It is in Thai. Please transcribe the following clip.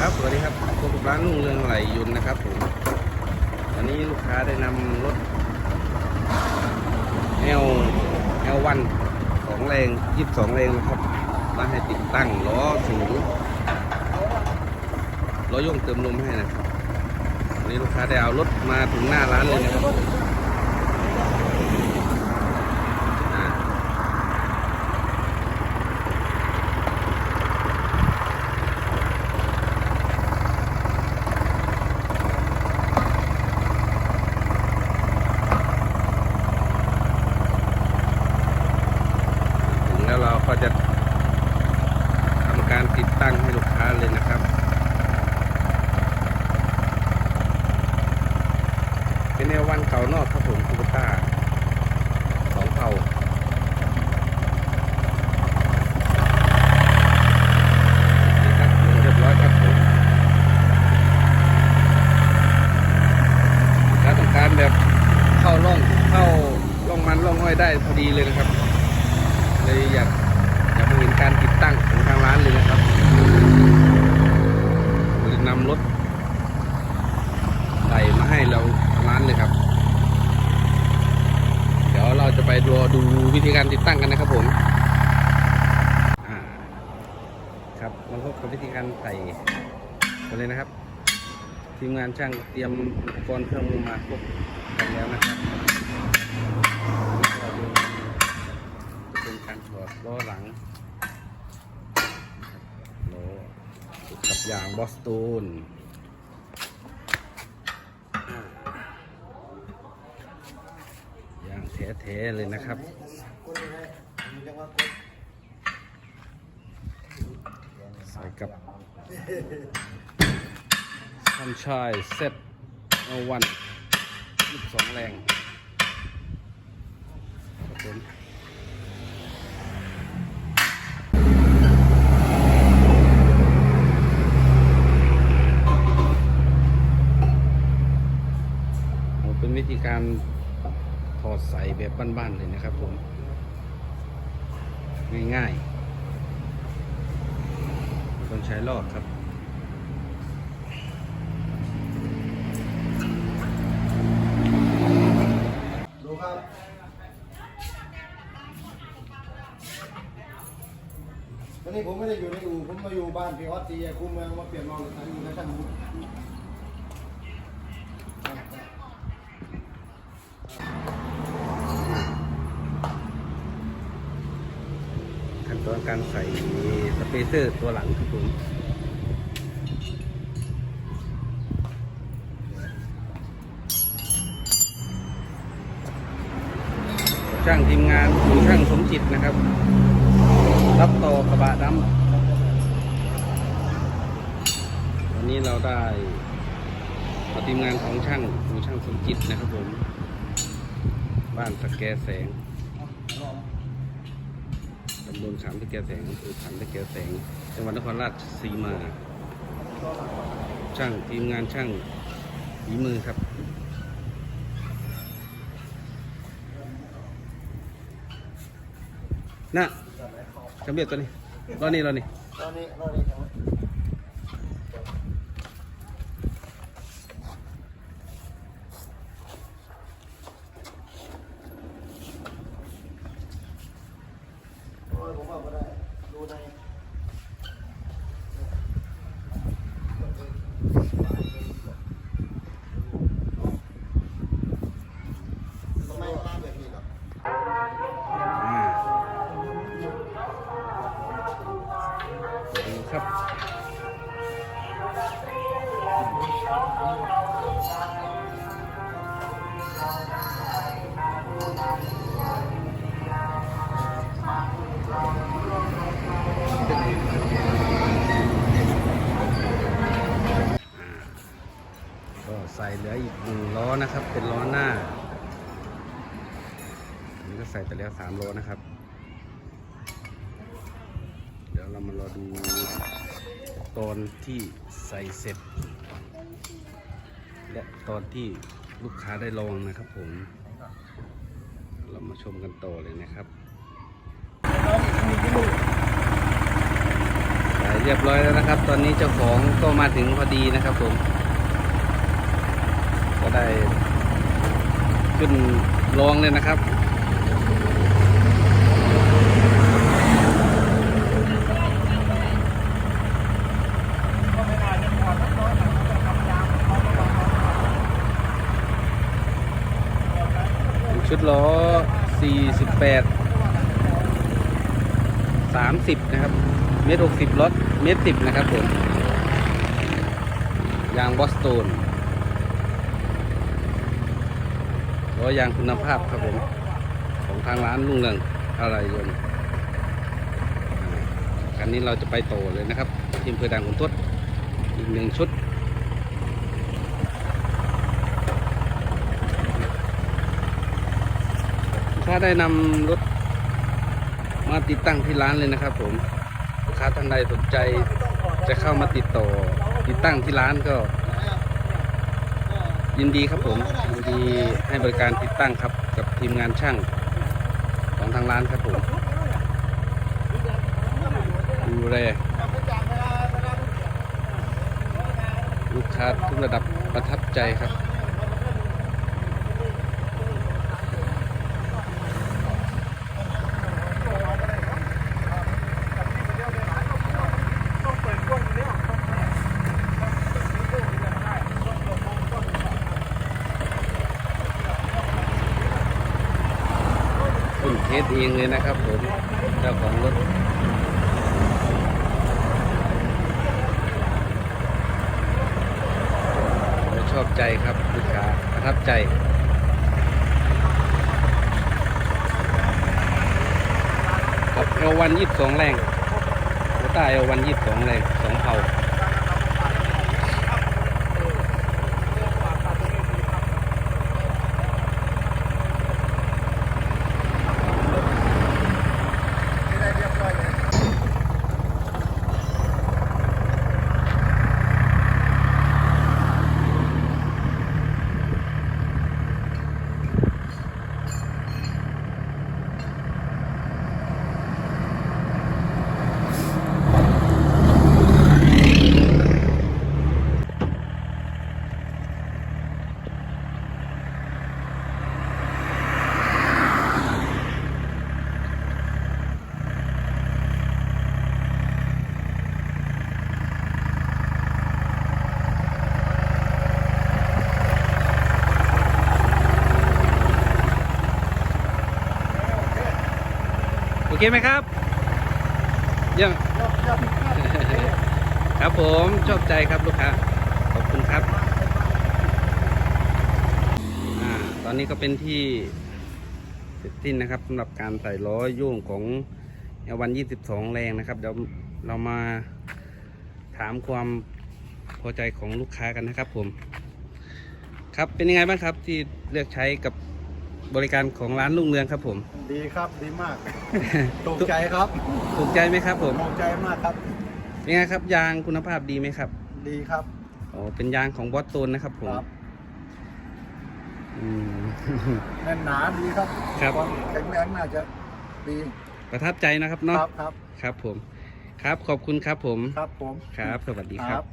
ครับสวัสดีครับพบกับร้านลุงเรืองไหลยุนนะครับผมวันนี้ลูกค้าได้นำรถ L L1 ของแรง22แรงนะครับมาให้ติดตั้งล้อสูงล้อโยงเติมลมให้นะครับวันนี้ลูกค้าได้เอารถมาถึงหน้าร้านเลยนะครับอ่า ถึงแล้วเราก็จะทำการติดตั้งให้ลูกค้าเลยนะครับ เป็นแนววันเก่านอกครับผมคูปต้าสองเผานี่ครับเรียบร้อยครับผมถ้าต้องการแบบเข้าร่องเข้าร่องมันร่องห้อยได้พอดีเลยนะครับ เลยอยากอยากมาเห็นการติดตั้งของทางร้านเลยนะครับเลยนำรถไหลมาให้เรา ร้านเลยครับ เดี๋ยวเราจะไปดูดูวิธีการติดตั้งกันนะครับผมครับมาพบกับวิธีการใส่กันเลยนะครับ ทีมงานช่างเตรียมอุปกรณ์เครื่องมือมาครบกันแล้วนะครับก็ดูเป็นการถอดล้อหลังล้อกับยางบอสตูนยาง แท้ๆเลยนะครับ ใส่กับซันชายเซ็ตเอาวันลูกสองแรงครับผมเป็นวิธีการ ใส่แบบบ้านๆเลยนะครับผม ง่ายๆต้องใช้ลอกครับดูครับวันนี้ผมไม่ได้อยู่ในอู่ผมมาอยู่บ้านพี่ออสตีคูเมืองมาเปลี่ยนมองรถอยู่ในช่างมุ การใส่สเปเซอร์ตัวหลังครับผมช่างทีมงานช่างสมจิตนะครับ รับต่อกระบะดำวันนี้เราได้เอทีมงานของช่างคือช่างสมจิตนะครับผม บ้านสแกแสงำบลขามตะแกแสงอำเภอขามตะแกแสง จังหวัดนครราชสีมา ช่างทีมงานช่างฝีมือครับน่ะจำเบียดตัวนี้รอนี่รอนี่ตอนนี้ตอนนี้ครับโอ้ยผมว่าไม่ได้ดูในทำไมมาแบบนี้ครับ อ่าดูครับ ก็ใส่เหลืออีกหนึ่งล้อนะครับ เป็นล้อหน้าอันนี้ก็ใส่ไปแล้วสามล้อนะครับ เดี๋ยวเรามารอดู ตอนที่ใส่เสร็จ และตอนที่ลูกค้าได้ลองนะครับผม เรามาชมกันต่อเลยนะครับใส่เรียบร้อยแล้วนะครับ ตอนนี้เจ้าของก็มาถึงพอดีนะครับผม ก็ได้ขึ้นลองเลยนะครับ ชุดล้อ 48 30 นะครับ เมตร60รถเมตร10 นะครับผม ยางบอสโตนล้อยางคุณภาพครับผม ของทางร้านลุงเรืองอะไรยนต์คันนี้เราจะไปโตเลยนะครับ ทีมเพื่อดังขุนทดอีกหนึ่งชุด ถ้าได้นำรถมาติดตั้งที่ร้านเลยนะครับ ผมลูกค้าท่านใดสนใจจะเข้ามาติดต่อติดตั้งที่ร้านก็ ยินดีครับผมยินดีให้บริการติดตั้งครับ กับทีมงานช่างของทางร้านครับผมดูแลลูกค้าทุกระดับประทับใจครับ ทสเองเลยนะครับผมเจ้าของรถชอบใจครับลูกค้าประทับใจกับเอวันยี่สิบสองแรงโคต้าเอวันยี่สิบสองแรงสองเผา เคไหมครับเยี่ยมครับผมชอบใจครับลูกค้าขอบคุณครับอาตอนนี้ก็เป็นที่เสร็จสิ้นนะครับสำหรับการใส่ล้อโย่งของเอวัน22แรงนะครับเดี๋ยวเรามาถามความพอใจของลูกค้ากันนะครับผม ครับเป็นยังไงบ้างครับที่เลือกใช้กับ บริการของร้านลุงเรืองครับผม ดีครับดีมาก ถูกใจครับ ถูกใจไหมครับผมถูกใจมากครับเป็นไงครับยางคุณภาพดีไหมครับ ดีครับอ๋อเป็นยางของบอสโตนนะครับผมครับอืมแน่นหนาดีครับครับวามแข็งแรงน่าจะดีประทับใจนะครับคเนาะรับครับ ครับผม ครับขอบคุณครับผม ครับผมครับ สวัสดีครับครับ